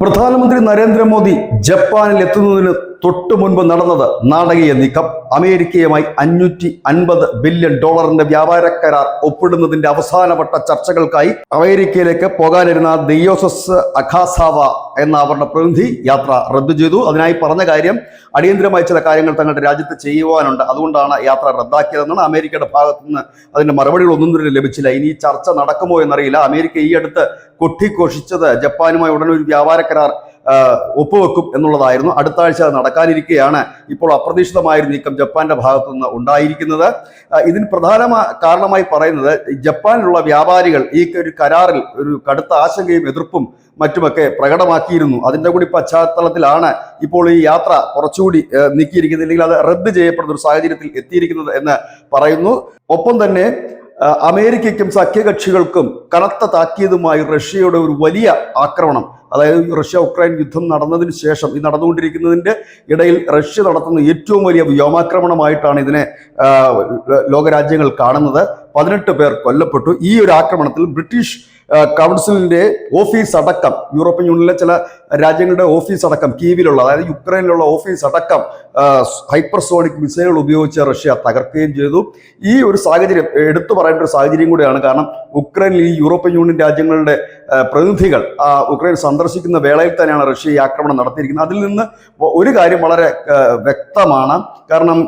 പ്രധാനമന്ത്രി നരേന്ദ്രമോദി ജപ്പാനിൽ എത്തുന്നതിന് തൊട്ടു മുൻപ് നടന്നത് നാടകീയ നീക്കം. അമേരിക്കയുമായി അഞ്ഞൂറ്റി അൻപത് ബില്യൺ ഡോളറിന്റെ വ്യാപാര കരാർ ഒപ്പിടുന്നതിന്റെ അവസാനവട്ട ചർച്ചകൾക്കായി അമേരിക്കയിലേക്ക് പോകാനിരുന്ന ദിയോസസ് അഖാസാവ എന്ന അവരുടെ പ്രതിനിധി യാത്ര റദ്ദു ചെയ്തു. അതിനായി പറഞ്ഞ കാര്യം അടിയന്തരമായി ചില കാര്യങ്ങൾ തങ്ങളുടെ രാജ്യത്ത് ചെയ്യുവാനുണ്ട്. അതുകൊണ്ടാണ് യാത്ര റദ്ദാക്കിയതെന്നാണ് അമേരിക്കയുടെ ഭാഗത്തു നിന്ന് അതിന്റെ മറുപടികൾ ഒന്നും തന്നെ ലഭിച്ചില്ല. ഇനി ചർച്ച നടക്കുമോ എന്നറിയില്ല. അമേരിക്ക ഈ അടുത്ത് കൊട്ടിഘോഷിച്ചത് ജപ്പാനുമായി ഉടനെ ഒരു വ്യാപാര കരാർ ഒപ്പുവെക്കും എന്നുള്ളതായിരുന്നു. അടുത്ത ആഴ്ച അത് നടക്കാനിരിക്കെയാണ് ഇപ്പോൾ അപ്രതീക്ഷിതമായ ഒരു നീക്കം ജപ്പാന്റെ ഭാഗത്തു നിന്ന് ഉണ്ടായിരിക്കുന്നത് ഇതിന് പ്രധാന കാരണമായി പറയുന്നത് ജപ്പാനിലുള്ള വ്യാപാരികൾ ഈ ഒരു കരാറിൽ ഒരു കടുത്ത ആശങ്കയും എതിർപ്പും മറ്റുമൊക്കെ പ്രകടമാക്കിയിരുന്നു. അതിന്റെ കൂടി പശ്ചാത്തലത്തിലാണ് ഇപ്പോൾ ഈ യാത്ര കുറച്ചുകൂടി നീക്കിയിരിക്കുന്നത്. അല്ലെങ്കിൽ അത് റദ്ദ് ചെയ്യപ്പെടുന്ന ഒരു സാഹചര്യത്തിൽ എത്തിയിരിക്കുന്നത് എന്ന് പറയുന്നു. ഒപ്പം തന്നെ അമേരിക്കയ്ക്കും സഖ്യകക്ഷികൾക്കും കനത്ത താക്കീതുമായി റഷ്യയുടെ ഒരു വലിയ ആക്രമണം അതായത് റഷ്യ ഉക്രൈൻ യുദ്ധം നടന്നതിന് ശേഷം ഈ നടന്നുകൊണ്ടിരിക്കുന്നതിന്റെ ഇടയിൽ റഷ്യ നടത്തുന്ന ഏറ്റവും വലിയ വ്യോമാക്രമണമായിട്ടാണ് ഇതിനെ ലോകരാജ്യങ്ങൾ കാണുന്നത്. പതിനെട്ട് പേർ കൊല്ലപ്പെട്ടു. ഈ ഒരു ആക്രമണത്തിൽ ബ്രിട്ടീഷ് കൗൺസിലിന്റെ ഓഫീസ് അടക്കം യൂറോപ്യൻ യൂണിയനിലെ ചില രാജ്യങ്ങളുടെ ഓഫീസ് അടക്കം കീവിലുള്ള അതായത് യുക്രൈനിലുള്ള ഓഫീസ് അടക്കം ഹൈപ്പർസോണിക് മിസൈലുകൾ ഉപയോഗിച്ച് റഷ്യ തകർക്കുകയും ചെയ്തു. ഈ ഒരു സാഹചര്യം എടുത്തു പറയേണ്ട ഒരു സാഹചര്യം കൂടിയാണ്. കാരണം ഉക്രൈനിൽ ഈ യൂറോപ്യൻ യൂണിയൻ രാജ്യങ്ങളുടെ പ്രതിനിധികൾ ഉക്രൈൻ സന്ദർശിക്കുന്ന വേളയിൽ തന്നെയാണ് റഷ്യ ഈ ആക്രമണം നടത്തിയിരിക്കുന്നത്. അതിൽ നിന്ന് ഒരു കാര്യം വളരെ വ്യക്തമാണ്. കാരണം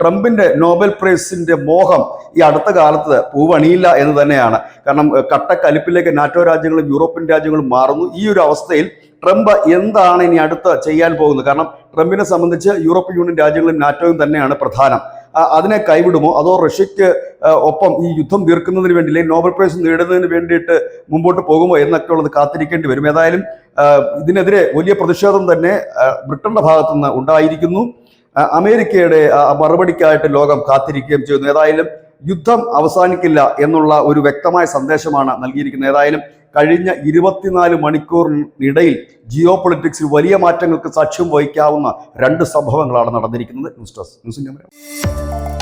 ട്രംപിന്റെ നോബൽ പ്രൈസിന്റെ മോഹം ഈ അടുത്ത കാലത്ത് പൂവണിയില്ല എന്ന് തന്നെയാണ്. കാരണം കട്ടക്കലിപ്പിലേക്ക് നാറ്റോ രാജ്യങ്ങളും യൂറോപ്യൻ രാജ്യങ്ങളും മാറുന്നു. ഈ ഒരു അവസ്ഥയിൽ ട്രംപ് എന്താണ് ഇനി അടുത്ത് ചെയ്യാൻ പോകുന്നത്? കാരണം ട്രംപിനെ സംബന്ധിച്ച് യൂറോപ്യൻ യൂണിയൻ രാജ്യങ്ങളും നാറ്റോയും തന്നെയാണ് പ്രധാനം. അതിനെ കൈവിടുമോ? അതോ റഷ്യക്ക് ഒപ്പം ഈ യുദ്ധം തീർക്കുന്നതിന് വേണ്ടി അല്ലെങ്കിൽ നോബൽ പ്രൈസ് നേടുന്നതിന് വേണ്ടിയിട്ട് മുമ്പോട്ട് പോകുമോ എന്നൊക്കെ ഉള്ളത് കാത്തിരിക്കേണ്ടി വരും. ഏതായാലും ഇതിനെതിരെ വലിയ പ്രതിഷേധം തന്നെ ബ്രിട്ടന്റെ ഭാഗത്തുനിന്ന് ഉണ്ടായിരിക്കുന്നു. അമേരിക്കയുടെ മറുപടിക്കായിട്ട് ലോകം കാത്തിരിക്കുകയും ചെയ്യുന്നു. ഏതായാലും യുദ്ധം അവസാനിക്കില്ല എന്നുള്ള ഒരു വ്യക്തമായ സന്ദേശമാണ് നൽകിയിരിക്കുന്നത് ഏതായാലും കഴിഞ്ഞ ഇരുപത്തിനാല് മണിക്കൂറിനിടയിൽ ജിയോ പൊളിറ്റിക്സിൽ വലിയ മാറ്റങ്ങൾക്ക് സാക്ഷ്യം വഹിക്കാവുന്ന രണ്ട് സംഭവങ്ങളാണ് നടന്നിരിക്കുന്നത് ന്യൂസ് ഡെസ്ക് ന്യൂസ്.